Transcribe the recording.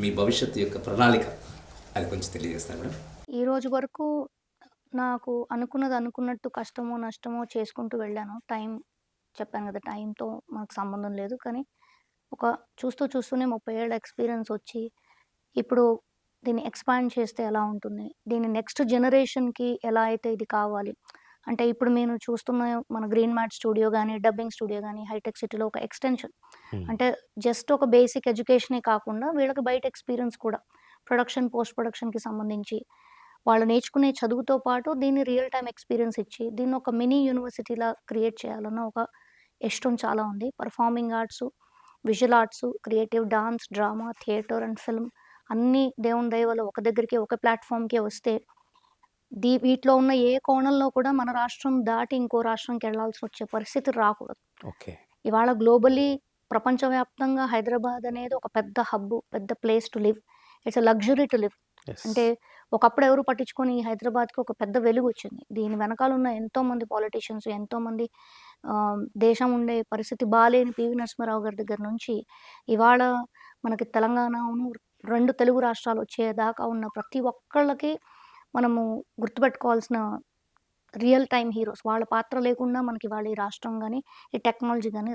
మీ భవిష్యత్తు యొక్క ప్రణాళిక అది కొంచెం తెలియజేస్తాను మేడం? ఈ రోజు వరకు నాకు అనుకున్నది అనుకున్నట్టు కష్టమో నష్టమో చేసుకుంటూ వెళ్ళాను. టైం చెప్పాను కదా టైంతో మనకు సంబంధం లేదు. కానీ ఒక చూస్తూ చూస్తూనే ముప్పై ఏళ్ళ ఎక్స్పీరియన్స్ వచ్చి ఇప్పుడు దీన్ని ఎక్స్పాండ్ చేస్తే ఎలా ఉంటుంది? దీన్ని నెక్స్ట్ జనరేషన్కి ఎలా అయితే ఇది కావాలి? అంటే ఇప్పుడు నేను చూస్తున్న మన గ్రీన్ మ్యాట్ స్టూడియో కానీ డబ్బింగ్ స్టూడియో కానీ హైటెక్ సిటీలో ఒక ఎక్స్టెన్షన్. అంటే జస్ట్ ఒక బేసిక్ ఎడ్యుకేషనే కాకుండా వీళ్ళకి బయట ఎక్స్పీరియన్స్ కూడా. ప్రొడక్షన్ పోస్ట్ ప్రొడక్షన్కి సంబంధించి వాళ్ళు నేర్చుకునే చదువుతో పాటు దీన్ని రియల్ టైం ఎక్స్పీరియన్స్ ఇచ్చి దీన్ని ఒక మినీ యూనివర్సిటీలా క్రియేట్ చేయాలన్న ఒక ఇష్టం చాలా ఉంది. Performing arts visual arts creative dance drama theatre and film అన్నీ దేవుని దయవల్ల ఒక దగ్గరికి ఒక ప్లాట్ఫామ్కే వస్తే దీ వీటిలో ఉన్న ఏ కోణంలో కూడా మన రాష్ట్రం దాటి ఇంకో రాష్ట్రంకి వెళ్ళాల్సి వచ్చే పరిస్థితి రాకూడదు. ఓకే. ఇవాళ గ్లోబలీ ప్రపంచవ్యాప్తంగా హైదరాబాద్ అనేది ఒక పెద్ద హబ్ పెద్ద place to live. It's a luxury to live. అంటే ఒకప్పుడు ఎవరు పట్టించుకొని హైదరాబాద్కి ఒక పెద్ద వెలుగు వచ్చింది. దీని వెనకాల ఉన్న ఎంతో మంది పాలిటీషియన్స్ ఎంతో మంది ఆ, దేశం ఉండే పరిస్థితి బాలేని పివి నరసింహారావు గారి దగ్గర నుంచి ఇవాళ మనకి తెలంగాణను రెండు తెలుగు రాష్ట్రాలు వచ్చేదాకా ఉన్న ప్రతి ఒక్కళ్ళకి మనము గుర్తుపెట్టుకోవాల్సిన రియల్ టైం హీరోస్ వాళ్ళ పాత్ర లేకుండా మనకి వాళ్ళ ఈ రాష్ట్రం కానీ ఈ టెక్నాలజీ కానీ